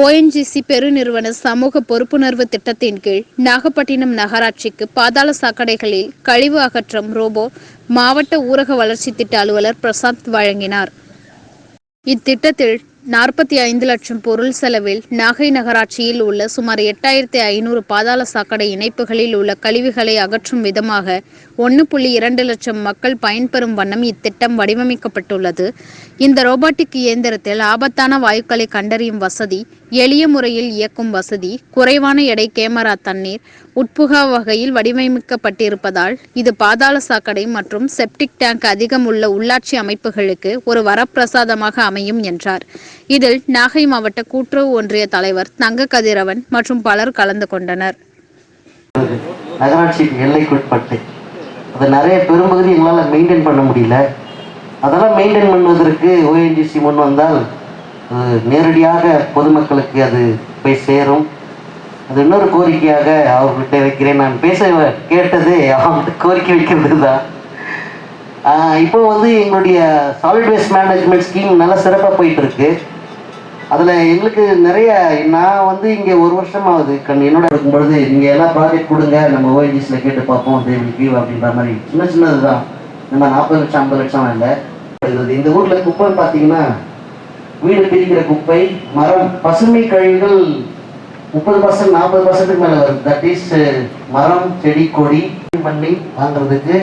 ONGC பெருநிறுவன சமூக பொறுப்புணர்வு திட்டத்தின் கீழ் நாகப்பட்டினம் நகராட்சிக்கு பாதாள சாக்கடைகளில் கழிவு அகற்றும் ரோபோ மாவட்ட ஊரக வளர்ச்சி திட்ட அலுவலர் பிரசாந்த் வழங்கினார். இத்திட்டத்தில் நாற்பத்தி ஐந்து லட்சம் பொருள் செலவில் நாகை நகராட்சியில் உள்ள சுமார் எட்டாயிரத்தி ஐநூறு பாதாள சாக்கடை இணைப்புகளில் உள்ள கழிவுகளை அகற்றும் விதமாக ஒன்று புள்ளி இரண்டு லட்சம் மக்கள் பயன்பெறும் வண்ணம் இத்திட்டம் வடிவமைக்கப்பட்டுள்ளது. இந்த ரோபாட்டிக் இயந்திரத்தில் ஆபத்தான வாயுக்களை கண்டறியும் வசதி எளிய முறையில் இயக்கும் வசதி குறைவான எடை கேமரா தண்ணீர் உட்புகா வகையில் வடிவமைக்கப்பட்டிருப்பதால் இது பாதாள சாக்கடை மற்றும் செப்டிக் டேங்க் அதிகம் உள்ள உள்ளாட்சி அமைப்புகளுக்கு ஒரு வரப்பிரசாதமாக அமையும் என்றார். இதில் நாகை மாவட்ட கூட்டுறவு ஒன்றிய தலைவர் தங்க கதிரவன் மற்றும் பலர் கலந்து கொண்டனர். நகராட்சி எல்லைக்குட்பட்டு அதை நிறைய பெரும்பகுதி எங்களால் மெயின்டைன் பண்ண முடியல. அதெல்லாம் மெயின்டைன் பண்ணுவதற்கு ஓஎன்ஜிசி முன் வந்தால் அது நேரடியாக பொதுமக்களுக்கு அது போய் சேரும். அது இன்னொரு கோரிக்கையாக அவர்கிட்ட வைக்கிறேன். நான் பேச கேட்டது அவங்கள்ட்ட கோரிக்கை வைக்கிறது தான் இப்போ வந்து எங்களுடைய சாலிட் வேஸ்ட் மேனேஜ்மெண்ட் ஸ்கீம் நல்லா சிறப்பாக போயிட்டு இருக்கு. அதில் எங்களுக்கு நிறைய நான் வந்து இங்கே ஒரு வருஷம் ஆகுது கண் என்னோட இருக்கும் பொழுது நீங்கள் எல்லாம் ப்ராஜெக்ட் கொடுங்க நம்ம ஓஎன்ஜிஸில் கேட்டு பார்ப்போம் தேவி அப்படின்ற மாதிரி. சின்ன சின்னது தான் நம்ம நாற்பது லட்சம் ஐம்பது லட்சம் இல்லை. இந்த ஊரில் குப்பை பார்த்தீங்கன்னா வீடு பிரிக்கிற குப்பை மரம் பசுமை கழிவுகள் முப்பது பர்சன்ட் நாற்பது பர்சன்ட்டுக்கு மேலே வருது. தட் இஸ் மரம் செடி கொடி பண்ணி வாங்குறதுக்கு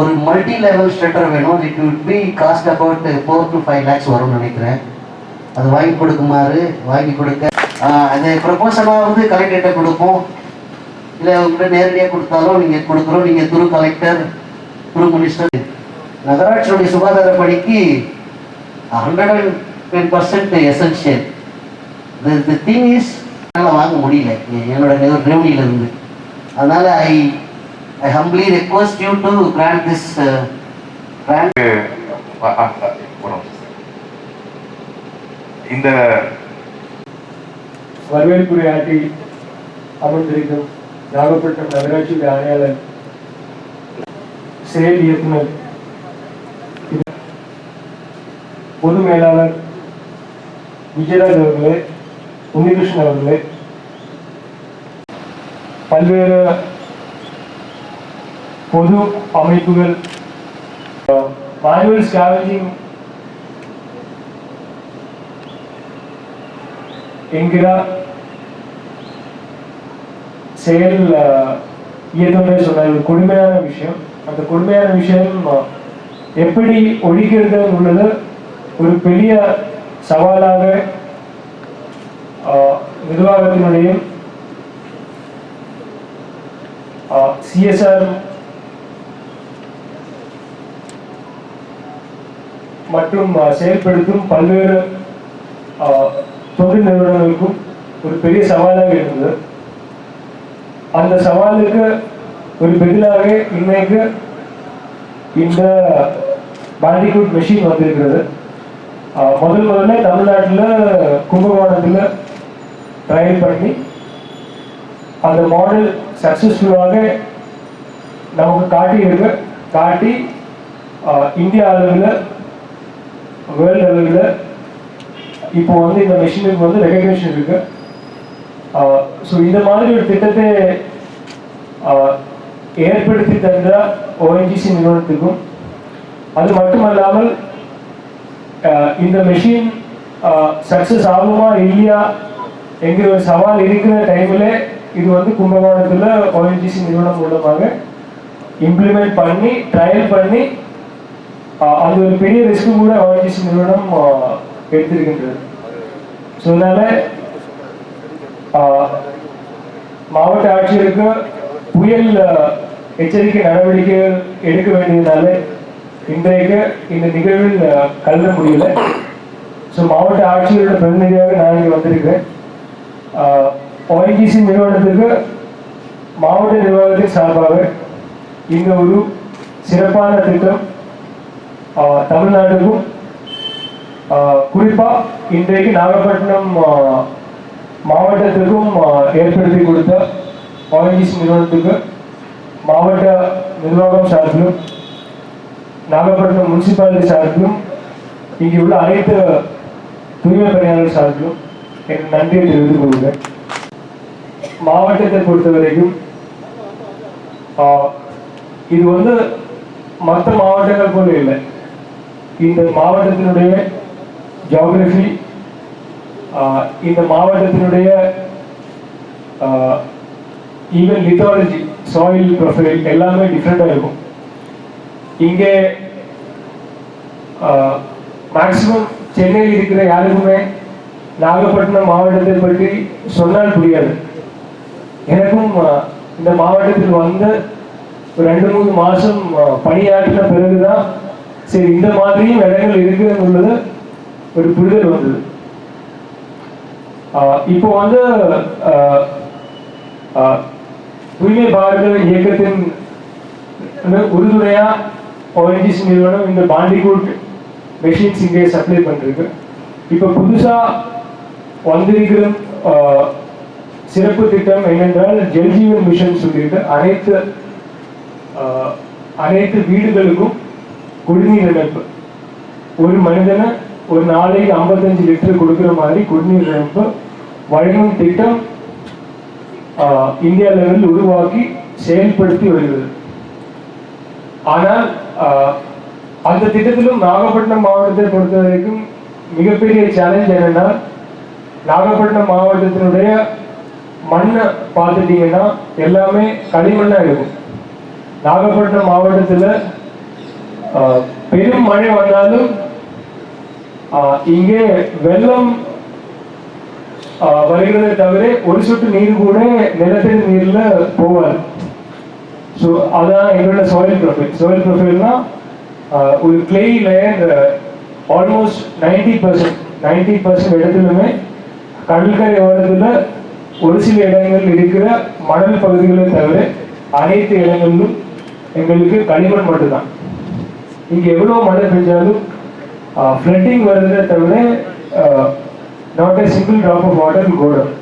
ஒரு மல்டி லெவல் ஸ்ட்ரெட்டர் வேணும். It will be cost about four to five lakhs வரும்னு நினைக்கிறேன். அது வாங்கி கொடுக்குமாறு வாங்கி கொடுக்க. அது ப்ரொபோசலாக வந்து கலெக்டர்கிட்ட கொடுப்போம். இல்லை உங்கள்கிட்ட நேரடியாக கொடுத்தாலும் நீங்கள் கொடுக்குறோம். நீங்கள் துரு கலெக்டர் துரு மினிஸ்டர் நகராட்சியுடைய சுகாதார பணிக்கு hundred and ten percent essential the thing is என்னால் வாங்க முடியல. என்னோட ரெவன்யூல அதனால் I I humbly request you to grant this grant இந்த வரவேற்புரை ஆற்றி அமர்ந்திருக்கும் நாகப்பட்டினம் நகராட்சி ஆணையாளர் செயல் இயக்குனர் பொது மேலாளர் விஜயராஜ் அவர்களே உன்னிகிருஷ்ணன் அவர்களே பல்வேறு பொது அமைப்புகள் மேனுவல் ஸ்கேவஞ்சிங் என்கிற செயல் இயக்கமே இயக்குனர் சொன்ன கொடுமையான விஷயம். அந்த கொடுமையான விஷயம் எப்படி ஒழிக்கிறது உள்ளது ஒரு பெரிய சவாலாக நிர்வாகத்தினுடைய நிர்வாகத்தினுடையும் சிஎஸ்ஆர் மற்றும் செயல்படுத்தும் பல்வேறு தொண்டு தொழில் நிறுவனங்களுக்கும் ஒரு பெரிய சவாலாக இருந்தது. அந்த சவாலுக்கு ஒரு பதிலாக இன்னைக்கு இந்த பாண்டிகூட் மெஷின் வந்திருக்கிறது. முதல் முதல்ல தமிழ்நாட்டில் கும்பகோணத்தில் ட்ரையல் பண்ணி அந்த மாடல் சக்ஸஸ்ஃபுல்லாக நமக்கு காட்டியிருக்கு. காட்டி இந்திய அளவில் வேர்ல்டு அளவில் இப்போ வந்து இந்த மெஷினுக்கு வந்து ரெகக்னேஷன் இருக்கு. ஸோ இந்த மாதிரி ஒரு திட்டத்தை ஏற்படுத்தி தந்த ஓஎன்ஜிசி நிறுவனத்துக்கும் அது மட்டுமல்லாமல் இந்த மெஷின் சக்ஸஸ் ஆகுமா இல்லையா என்கிற ஒரு சவால் இருக்கிற டைமில் இது வந்து கும்பகோணத்தில் ஓஎன்ஜிசி நிறுவனம் மூலமாக இம்ப்ளிமெண்ட் பண்ணி ட்ரையல் பண்ணி அது ஒரு பெரிய ரிஸ்க்கு கூட ஓஎன்ஜிசி நிறுவனம் எடுத்திருக்கின்றது. ஸோ அதனால ஆஹ், மாவட்ட ஆட்சியருக்கு புயல் எச்சரிக்கை நடவடிக்கைகள் எடுக்க வேண்டியதுனால இன்றைக்கு இந்த நிகழ்வில் ஆஹ், கலந்த முடியல. ஸோ மாவட்ட ஆட்சியரோட பிரதிநிதியாக நான் இங்கே வந்திருக்கிறேன். ஓஎன்ஜிசி நிறுவனத்துக்கு மாவட்ட நிர்வாகத்தின் சார்பாக இந்த ஒரு சிறப்பான திட்டம் ஆஹ், தமிழ்நாட்டுக்கும் குறிப்பாக குறிப்பா இன்றைக்கு நாகப்பட்டினம் மாவட்டத்திற்கும் மாவட்டத்துக்கும் ஏற்படுத்தி கொடுத்த ஓஎன்ஜிசி நிறுவனத்துக்கு மாவட்ட நிர்வாகம் சார்பிலும் நாகப்பட்டினம் முனிசிபாலிட்டி சார்பிலும் இங்கே உள்ள அனைத்து தூய்மை பணியாளர் சார்பிலும் என் நன்றியை தெரிவித்துக் கொள்கிறேன். மாவட்டத்தை பொறுத்த வரைக்கும் இது வந்து மற்ற மாவட்டங்கள் போல இல்லை. இந்த மாவட்டத்தினுடைய ஜியாகிரபி இந்த uh, மாவட்டத்தினுடைய ஈவன் லித்தாலஜி சாயில் ப்ரொஃபைல் எல்லாமே டிஃப்ரெண்டாக இருக்கும். இங்கே uh, மேக்சிமம் சென்னையில் இருக்கிற யாருக்குமே நாகப்பட்டினம் மாவட்டத்தை பற்றி சொன்னால் புரியாது. எனக்கும் uh, இந்த மாவட்டத்தில் வந்து ரெண்டு மூணு மாதம் பணியாற்றின பிறகுதான் சரி இந்த மாதிரியும் இடங்கள் இருக்குதுன்னு உள்ளது ஒரு புரிதல் வந்தது. ஆஹ், இப்போ வந்து ஆஹ், தூய்மை பாரத இயக்கத்தின் உறுதுணையா ஓஎன்ஜிசி நிறுவனம் இந்த பாண்டிகூட் மெஷின்ஸ் இங்கே சப்ளை பண்ணிருக்கு. இப்போ புதுசா வந்திருக்கிற ஆஹ், சிறப்பு திட்டம் என்னென்றால் ஜல்ஜீவன் மிஷன் சொல்லிட்டு அனைத்து ஆஹ், அனைத்து வீடுகளுக்கும் குடிநீர் இணைப்பு. ஒரு மனிதனை ஒரு நாளைக்கு ஐம்பத்தஞ்சு லிட்டர் கொடுக்குற மாதிரி குடிநீர் இணைப்பு வழங்கும் திட்டம் இந்தியா லெவலில் உருவாக்கி செயல்படுத்தி வருகிறது. ஆனால் ஆஹ், அந்த திட்டத்திலும் நாகப்பட்டினம் மாவட்டத்தை பொறுத்த வரைக்கும் மிகப்பெரிய சேலஞ்ச் என்னன்னா நாகப்பட்டினம் மாவட்டத்தினுடைய மண்ணை பார்த்துட்டீங்கன்னா எல்லாமே களிமண்ணா இருக்கும். நாகப்பட்டினம் மாவட்டத்தில் ஆஹ், பெரும் மழை வந்தாலும் இங்கே வெள்ளம் வருகிறதே தவிர ஒரு சொட்டு நீர் கூட நிலத்தடி நீர்ல போவாது ஸோ அதான் எங்களோட சாயில் ப்ரொஃபைல் சாயில் ப்ரொஃபைல்னா ஒரு clay layer almost ninety percent ninety percent இடத்துலுமே கடற்கரை ஓரத்தில் ஒரு சில இடங்கள் இருக்கிற மணல் பகுதிகளை தவிர அனைத்து இடங்களிலும் எங்களுக்கு களிமண் மட்டும்தான். இங்கே எவ்வளோ மழை பெஞ்சாலும் ஃப்ளட்டிங் வருதே தவிர not a single drop of water கோடம்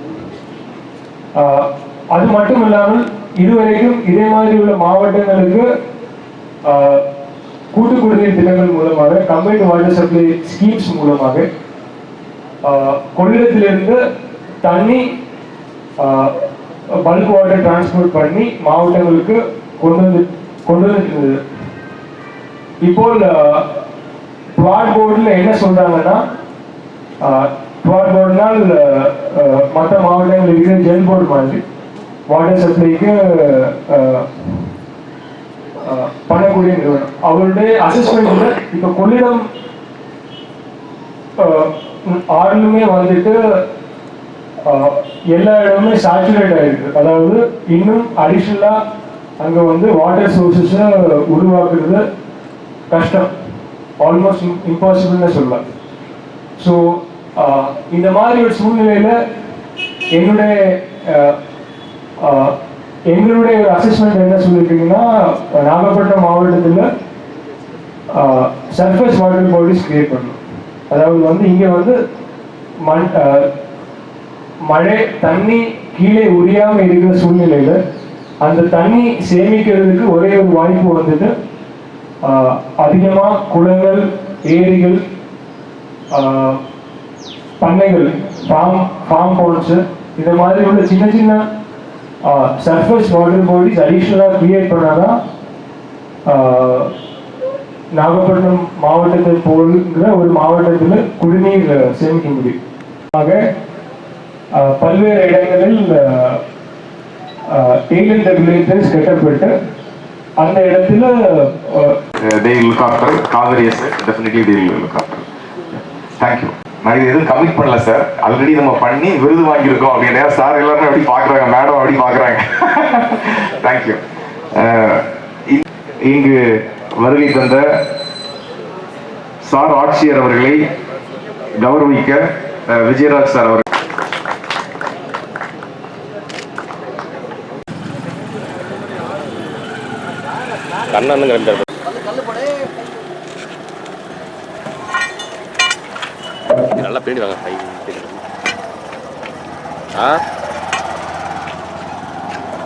அது மட்டும் இல்லாமல் இதுவரைக்கும் இதே மாதிரி உள்ள மாவட்டங்களுக்கு ஆஹ், கூட்டு குடிநீர் திட்டங்கள் மூலமாக கம்பைன்ட் வாட்டர் சப்ளை ஸ்கீம்ஸ் மூலமாக ஆஹ், கொள்ளிடத்திலிருந்து தண்ணி பல்க் வாட்டர் டிரான்ஸ்போர்ட் பண்ணி மாவட்டங்களுக்கு கொண்டு வந்து கொண்டு வந்து இப்போ குவாட் போர்டில் என்ன சொல்கிறாங்கன்னா குவாட் போர்டுனால் மற்ற மாவட்டங்கள் இருக்கிற ஜெல் போர்டு மாதிரி வாட்டர் சப்ளைக்கு பண்ணக்கூடிய நிறுவனம். அவருடைய அசஸ்மெண்ட்ல இப்போ கொள்ளிடம் ஆஹ், ஆறுலுமே வந்துட்டு எல்லா இடமுமே சேச்சுரேட் ஆயிருக்கு. அதாவது இன்னும் அடிஷ்னலாக அங்கே வந்து வாட்டர் சோர்சஸை உருவாக்குறது கஷ்டம். ஆல்மோஸ்ட் இம்பாசிபிள்னு சொல்லலாம். ஸோ இந்த மாதிரி ஒரு சூழ்நிலையில் என்னுடைய எங்களுடைய ஒரு அசஸ்மெண்ட் என்ன சொல்லியிருக்கீங்கன்னா நாகப்பட்டினம் மாவட்டத்தில் சர்ஃபேஸ் வாட்டர் பாடிஸ் கிரியேட் பண்ணணும். அதாவது வந்து இங்கே வந்து மண் மழை தண்ணி கீழே உரியாமல் இருக்கிற சூழ்நிலையில் அந்த தண்ணி சேமிக்கிறதுக்கு ஒரே ஒரு வாய்ப்பு வந்துட்டு அதிகமாக குளங்கள் ஏரிகள் பண்ணைகள் ஃபார்ம் ஃபார்ம் பவுன்ஸ் இந்த மாதிரி உள்ள சின்ன சின்ன சர்ஃபேஸ் வாட்டர் பாடிஸ் அடிஷ்னலாக க்ரியேட் பண்ணாதான் நாகப்பட்டினம் மாவட்டத்தை போல்கிற ஒரு மாவட்டத்தில் குடிநீர் சேமிக்க முடியும். ஆக பல்வேறு இடங்களில் டெய்லர் ரெகுலேட்டர்ஸ் கட்டப்பட்டு அந்த இடத்துல Uh, they will look after Kaveri yes definitely they will look after thank you நான் இது எதுவும் கமிட் பண்ணல சார் ஆல்ரெடி நம்ம பண்ணி விருது வாங்கியிருக்கோம். அப்படின்னா சார் எல்லாரும் அப்படி பார்க்குறாங்க. மேடம் அப்படி பார்க்குறாங்க. தேங்க்யூ uh, இங்கு வருகை தந்த சார் ஆட்சியர் அவர்களை கௌரவிக்க uh, விஜயராஜ் சார் அவர்கள். கண்ணன் கிளம்பிட்டார். பின்னாடி வாங்க. ஹை ஆ?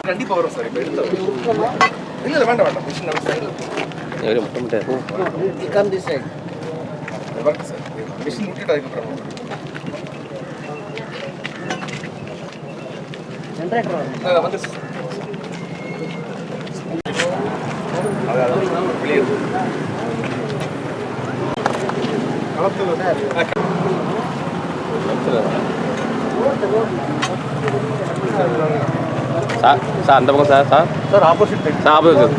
கண்டிப்பா வரும் சார் இப்போ எடுத்து இல்ல இல்ல வேண்டாம் வேண்டாம். மிஷின் நம்ம சைடில் எவ்வளோ முட்டை come this side work sir machine விட்டுட்டு அதுக்கப்புறம் சார் சார் அந்த பக்கம் sir sir. Sir opposite sir opposite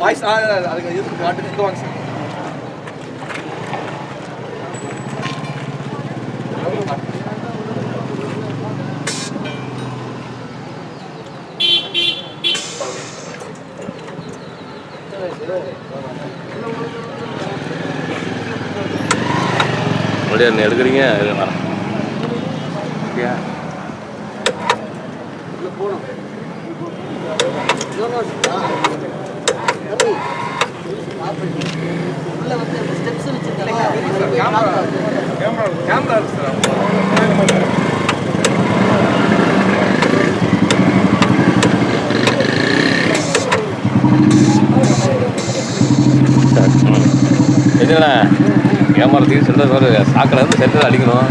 voice அதுக்கு எதுக்கு வாங்க சார். மறுபடியும் எடுக்கிறீங்க? இது வரேன் ஓகே. கேமரா கேமரா தீர்வு சென்டர் ஒரு சாக்கில் இருந்து சென்டர் அடிக்கணும்.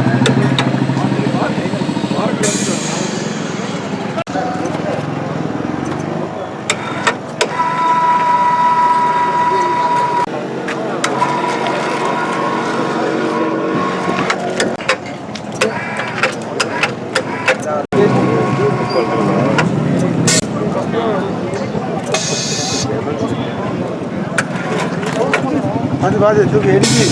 அது பாது தூக்கி எரிஞ்சு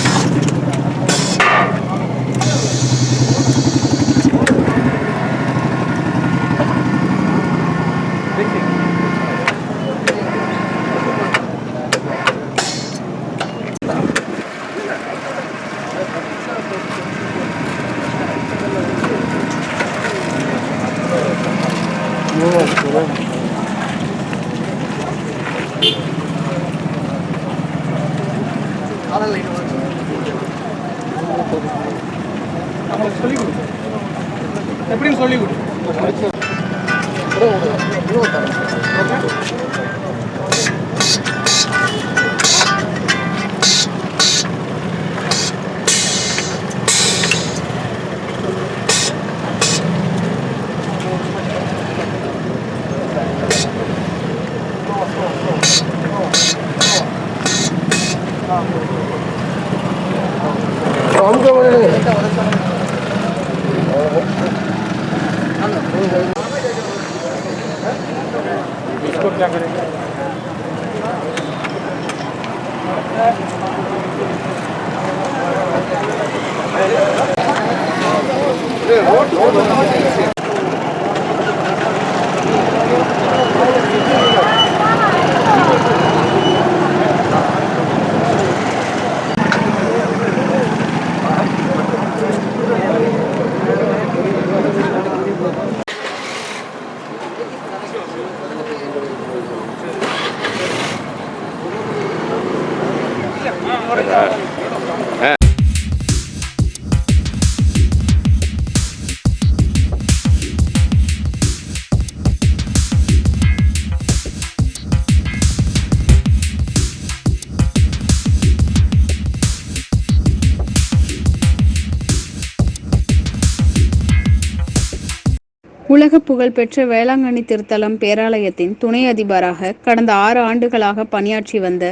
உலக புகழ்பெற்ற வேளாங்கண்ணி திருத்தலம் பேராலயத்தின் துணை அதிபராக கடந்த ஆறு ஆண்டுகளாக பணியாற்றி வந்த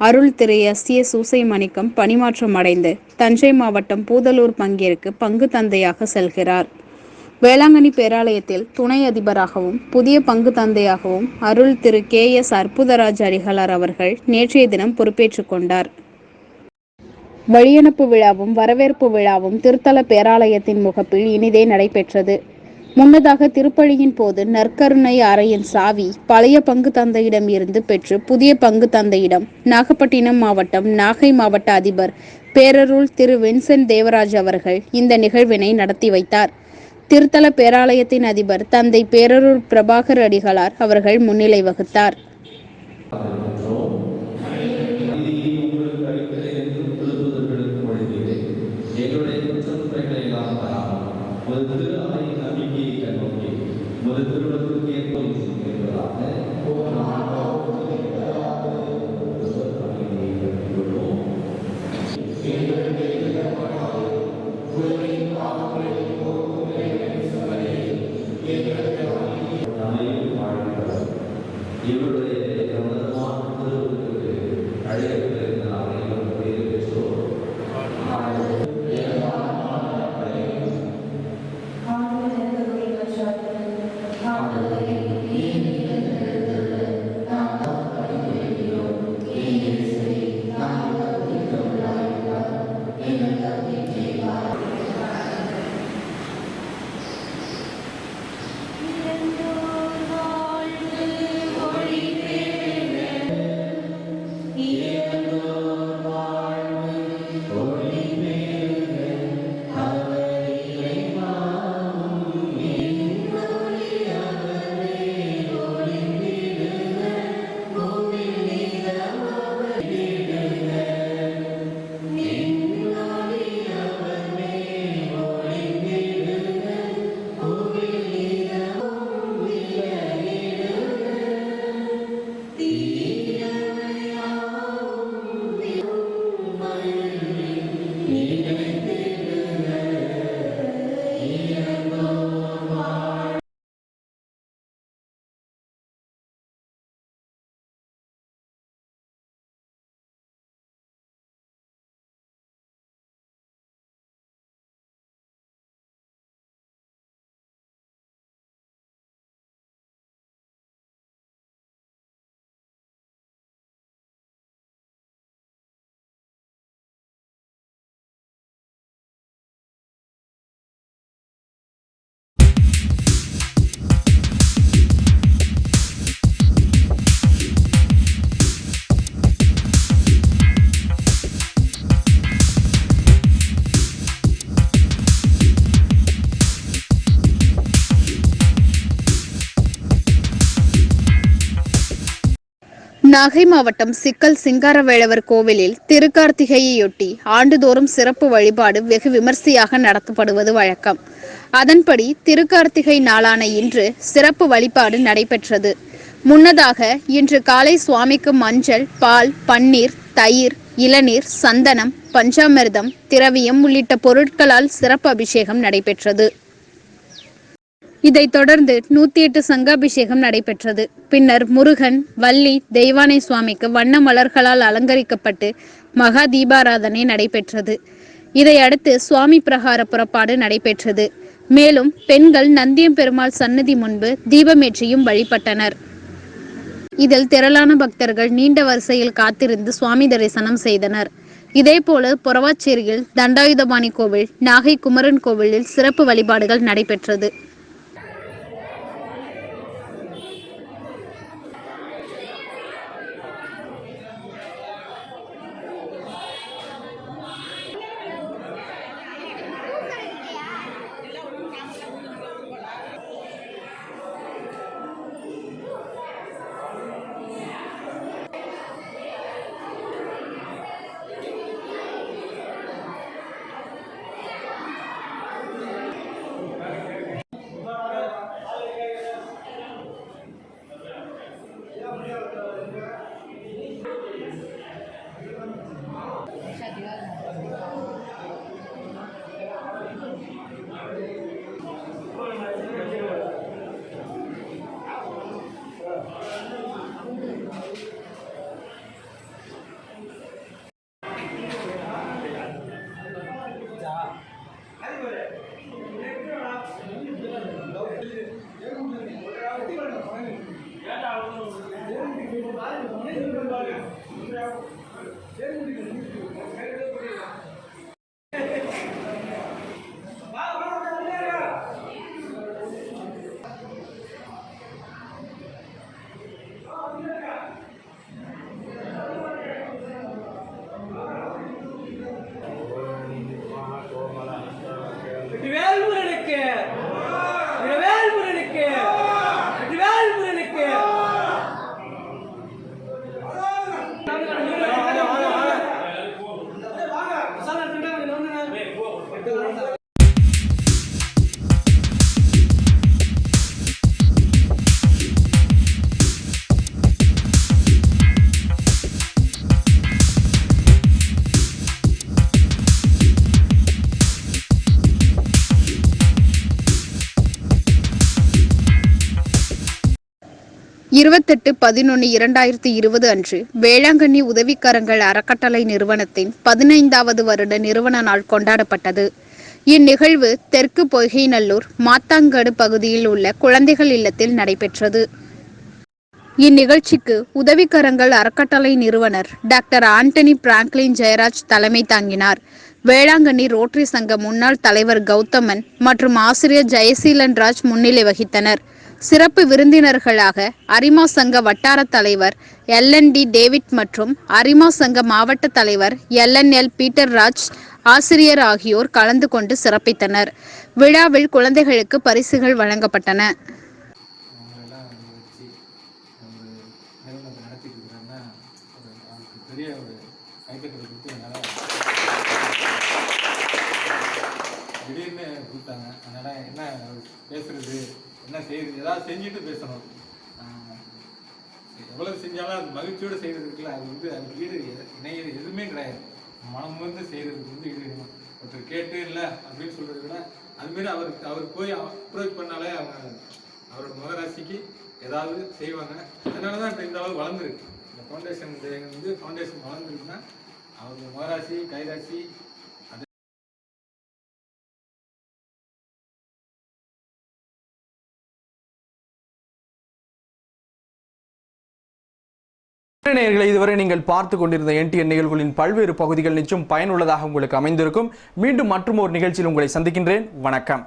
அருள் திரு எஸ். ஏ சூசை மணிக்கம் பணிமாற்றம் அடைந்து தஞ்சை மாவட்டம் பூதலூர் பங்கிற்கு பங்கு தந்தையாக செல்கிறார். வேளாங்கண்ணி பேராலயத்தில் துணை அதிபராகவும் புதிய பங்கு தந்தையாகவும் அருள் திரு கே. எஸ். அற்புதராஜ் அடிகளார் அவர்கள் நேற்றைய தினம் பொறுப்பேற்றுக் கொண்டார். வழியனுப்பு விழாவும் வரவேற்பு விழாவும் திருத்தல பேராலயத்தின் முகப்பில் இனிதே நடைபெற்றது. முன்னதாக திருப்பலியின் போது நற்கருணை அறையின் சாவி பழைய பங்கு தந்தையிடம் இருந்து பெற்று புதிய பங்கு தந்தையிடம் நாகப்பட்டினம் மாவட்டம் நாகை மாவட்ட அதிபர் பேரருள் திரு வின்சென்ட் தேவராஜ் அவர்கள் இந்த நிகழ்வினை நடத்தி வைத்தார். திருத்தல பேராலயத்தின் அதிபர் தந்தை பேரருள் பிரபாகர் அடிகளார் அவர்கள் முன்னிலை வகுத்தார். எங்களுடைய குற்றங்களை எல்லாம் வராமல் ஒரு திரு మొదటి நாகை மாவட்டம் சிக்கல் சிங்காரவேளவர் கோவிலில் திருக்கார்த்திகையையொட்டி ஆண்டுதோறும் சிறப்பு வழிபாடு வெகு விமர்சையாக நடத்தப்படுவது வழக்கம். அதன்படி திருக்கார்த்திகை நாளான இன்று சிறப்பு வழிபாடு நடைபெற்றது. முன்னதாக இன்று காலை சுவாமிக்கு மஞ்சள் பால் பன்னீர் தயிர் இளநீர் சந்தனம் பஞ்சாமிர்தம் திரவியம் உள்ளிட்ட பொருட்களால் சிறப்பு அபிஷேகம் நடைபெற்றது. இதைத் தொடர்ந்து நூத்தி எட்டு சங்காபிஷேகம் நடைபெற்றது. பின்னர் முருகன் வள்ளி தெய்வானை சுவாமிக்கு வண்ண மலர்களால் அலங்கரிக்கப்பட்டு மகா தீபாராதனை நடைபெற்றது. இதையடுத்து சுவாமி பிரகார புறப்பாடு நடைபெற்றது. மேலும் பெண்கள் நந்தியம் பெருமாள் சன்னதி முன்பு தீபமேற்றியும் வழிபட்டனர். இதில் திரளான பக்தர்கள் நீண்ட வரிசையில் காத்திருந்து சுவாமி தரிசனம் செய்தனர். இதேபோல புறவாச்சேரியில் தண்டாயுதபாணி கோவில் நாகை குமரன் கோவிலில் சிறப்பு வழிபாடுகள் நடைபெற்றது. இருபத்தெட்டு பதினொன்று இரண்டாயிரத்தி இருபது அன்று வேளாங்கண்ணி உதவிக்கரங்கள் அறக்கட்டளை நிறுவனத்தின் பதினைந்தாவது வருட நிறுவன நாள் கொண்டாடப்பட்டது. இந்நிகழ்வு தெற்கு பொய்கைநல்லூர் மாத்தாங்கடு பகுதியில் உள்ள குழந்தைகள் இல்லத்தில் நடைபெற்றது. இந்நிகழ்ச்சிக்கு உதவிக்கரங்கள் அறக்கட்டளை நிறுவனர் டாக்டர் ஆண்டனி பிராங்க்லின் ஜெயராஜ் தலைமை தாங்கினார். வேளாங்கண்ணி ரோட்டரி சங்க முன்னாள் தலைவர் கௌதமன் மற்றும் ஆசிரியர் ஜெயசீலன் ராஜ் முன்னிலை வகித்தனர். சிறப்பு விருந்தினர்களாக அரிமா சங்க வட்டார தலைவர் எல்என்டி டேவிட் மற்றும் அரிமா சங்க மாவட்ட தலைவர் எல்என்எல் பீட்டர் ராஜ் ஆசிரியர் ஆகியோர் கலந்து கொண்டு சிறப்பித்தனர். விழாவில் குழந்தைகளுக்கு பரிசுகள் வழங்கப்பட்டன அவங்களெல்லாம் வச்சு ஒரு நிறுவனத்தை நடத்திட்டு இருக்கிறாங்கன்னா ஒரு அவருக்கு பெரிய ஒரு கைத்தட்டல் கொடுத்து என்னால் திடீர்னு கூப்பிட்டாங்க அதனால் என்ன பேசுறது என்ன செய்யுது ஏதாவது செஞ்சுட்டு பேசணும். எவ்வளவு செஞ்சாலும் அது மகிழ்ச்சியோடு செய்கிறது இருக்குல்ல அது வந்து அதுக்கு ஈடு இணையது எதுவுமே கிடையாது. மனம் வந்து செய்கிறதுக்கு வந்து ஈடு ஒருத்தர் கேட்டு இல்லை அப்படின்னு சொல்கிறத விட அதுமாரி அவருக்கு அவர் போய் அப்ரோச் பண்ணாலே அவங்க அவரோட முகராசிக்கு ஏதாவது செய்வாங்க. அதனால தான் இப்போ இந்த அளவு வளர்ந்துருக்கு. இந்த ஃபவுண்டேஷன் வந்து ஃபவுண்டேஷன் வளர்ந்துருக்குன்னா அவங்க முகராசி கைராசி நேர்களை இதுவரை நீங்கள் பார்த்து கொண்டிருந்த என்டிஎன் நிகழ்வுகளின் பல்வேறு பகுதிகள் நிச்சயம் பயனுள்ளதாக உங்களுக்கு அமைந்திருக்கும். மீண்டும் மற்றும் ஒரு நிகழ்ச்சியில் உங்களை சந்திக்கின்றேன். வணக்கம்.